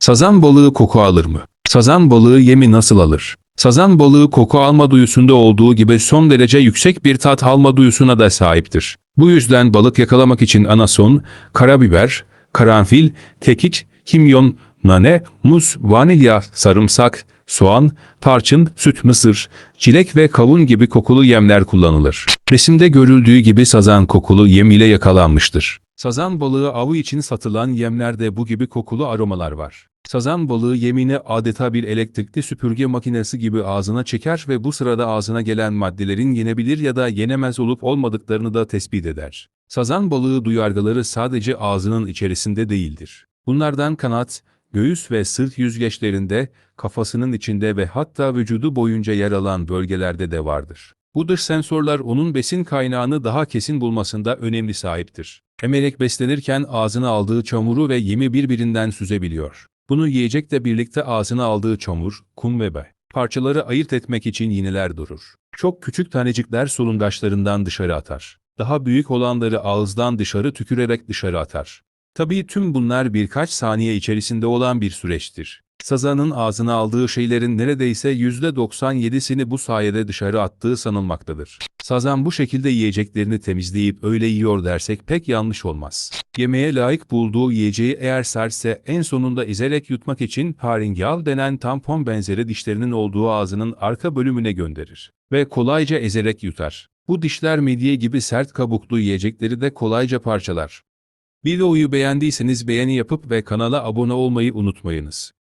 Sazan balığı koku alır mı? Sazan balığı yemi nasıl alır? Sazan balığı koku alma duyusunda olduğu gibi son derece yüksek bir tat alma duyusuna da sahiptir. Bu yüzden balık yakalamak için anason, karabiber, karanfil, kekik, kimyon, nane, muz, vanilya, sarımsak, soğan, tarçın, süt, mısır, çilek ve kavun gibi kokulu yemler kullanılır. Resimde görüldüğü gibi sazan kokulu yem ile yakalanmıştır. Sazan balığı avı için satılan yemlerde bu gibi kokulu aromalar var. Sazan balığı yemini adeta bir elektrikli süpürge makinesi gibi ağzına çeker ve bu sırada ağzına gelen maddelerin yenebilir ya da yenemez olup olmadıklarını da tespit eder. Sazan balığı duyargaları sadece ağzının içerisinde değildir. Bunlardan kanat, göğüs ve sırt yüzgeçlerinde, kafasının içinde ve hatta vücudu boyunca yer alan bölgelerde de vardır. Bu dış sensörler onun besin kaynağını daha kesin bulmasında önemli sahiptir. Emerek beslenirken ağzına aldığı çamuru ve yemi birbirinden süzebiliyor. Bunu yiyecekle birlikte ağzına aldığı çamur, kum ve be. Parçaları ayırt etmek için yineler durur. Çok küçük tanecikler solungaçlarından dışarı atar. Daha büyük olanları ağızdan dışarı tükürerek dışarı atar. Tabii tüm bunlar birkaç saniye içerisinde olan bir süreçtir. Sazanın ağzına aldığı şeylerin neredeyse %97'sini bu sayede dışarı attığı sanılmaktadır. Sazan bu şekilde yiyeceklerini temizleyip öyle yiyor dersek pek yanlış olmaz. Yemeğe layık bulduğu yiyeceği eğer serse en sonunda ezerek yutmak için haringal denen tampon benzeri dişlerinin olduğu ağzının arka bölümüne gönderir ve kolayca ezerek yutar. Bu dişler midye gibi sert kabuklu yiyecekleri de kolayca parçalar. Videoyu beğendiyseniz beğeni yapıp ve kanala abone olmayı unutmayınız.